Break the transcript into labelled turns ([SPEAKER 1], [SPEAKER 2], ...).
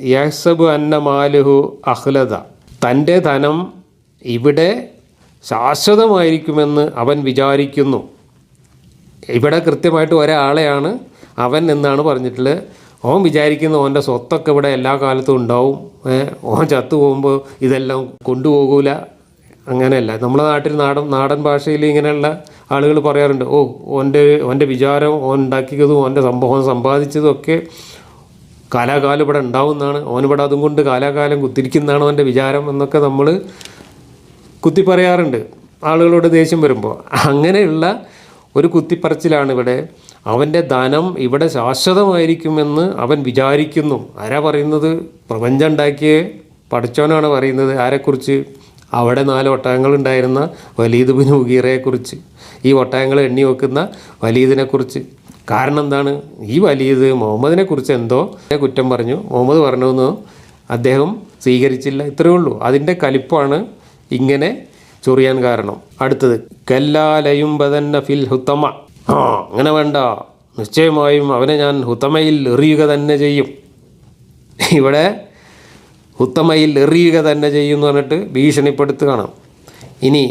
[SPEAKER 1] യഹ്സബു അന്ന മാലുഹു അഹ്ലദ തന്റെ ധനം ഇവിടെ ശാശ്വതമായിരിക്കുമെന്ന് അവൻ വിചാരിക്കുന്നു. ഇവിടെ കൃത്യമായിട്ട് ഒരാളെയാണ് അവൻ എന്നാണ് പറഞ്ഞിട്ടുള്ളത്. ഓൻ വിചാരിക്കുന്ന ഓന്റെ സ്വത്തൊക്കെ ഇവിടെ എല്ലാ കാലത്തും ഉണ്ടാവും. ഓൻ ചത്തു പോകുമ്പോൾ ഇതെല്ലാം കൊണ്ടുപോകൂല. അങ്ങനെയല്ല. നമ്മുടെ നാട്ടിൽ നാടൻ നാടൻ ഭാഷയിൽ ഇങ്ങനെയുള്ള ആളുകൾ പറയാറുണ്ട്. ഓ ഓന്റെ ഓന്റെ വിചാരം ഓൻ ഉണ്ടാക്കിയതും ഓന്റെ സംഭവം സമ്പാദിച്ചതും ഒക്കെ കാലാകാലം ഇവിടെ ഉണ്ടാവുന്നതാണ്. ഓനിവിടെ അതും കൊണ്ട് കാലാകാലം കുത്തിരിക്കുന്നതാണ് അവന്റെ വിചാരം എന്നൊക്കെ നമ്മൾ കുത്തി പറയാറുണ്ട് ആളുകളോട് ദേഷ്യം വരുമ്പോൾ. അങ്ങനെയുള്ള ഒരു കുത്തിപ്പറച്ചിലാണ് ഇവിടെ അവന്റെ ധനം ഇവിടെ ശാശ്വതമായിരിക്കുമെന്ന് അവൻ വിചാരിക്കുന്നു. ആരാ പറയുന്നത്? പ്രപഞ്ചം ഉണ്ടാക്കിയ പഠിച്ചവനാണ് പറയുന്നത്. ആരെക്കുറിച്ച്? അവിടെ നാല് ഒട്ടകങ്ങളുണ്ടായിരുന്ന വലീദ് ബിൻ ഉഗീറയെക്കുറിച്ച് ഈ ഒട്ടകങ്ങൾ എണ്ണി വെക്കുന്ന വലീദിനെക്കുറിച്ച്. കാരണം എന്താണ്? ഈ വലിയത് മുഹമ്മദിനെ കുറിച്ച് എന്തോ കുറ്റം പറഞ്ഞു. മുഹമ്മദ് പറഞ്ഞതെന്ന് അദ്ദേഹം സ്വീകരിച്ചില്ല. ഇത്രയേ ഉള്ളൂ. അതിന്റെ കലിപ്പാണ് ഇങ്ങനെ ചൊറിയാൻ കാരണം. അടുത്തത് കല്ലാലയും ബദന്ന ഫിൽ ഹുത്തമ. ആ അങ്ങനെ വേണ്ട. നിശ്ചയമായും അവനെ ഞാൻ ഹുത്തമയിൽ എറിയുക തന്നെ ചെയ്യും. ഇവിടെ ഹുത്തമയിൽ എറിയുക തന്നെ ചെയ്യും എന്ന് പറഞ്ഞിട്ട് ഭീഷണിപ്പെടുത്തുകയാണ്. ഇനി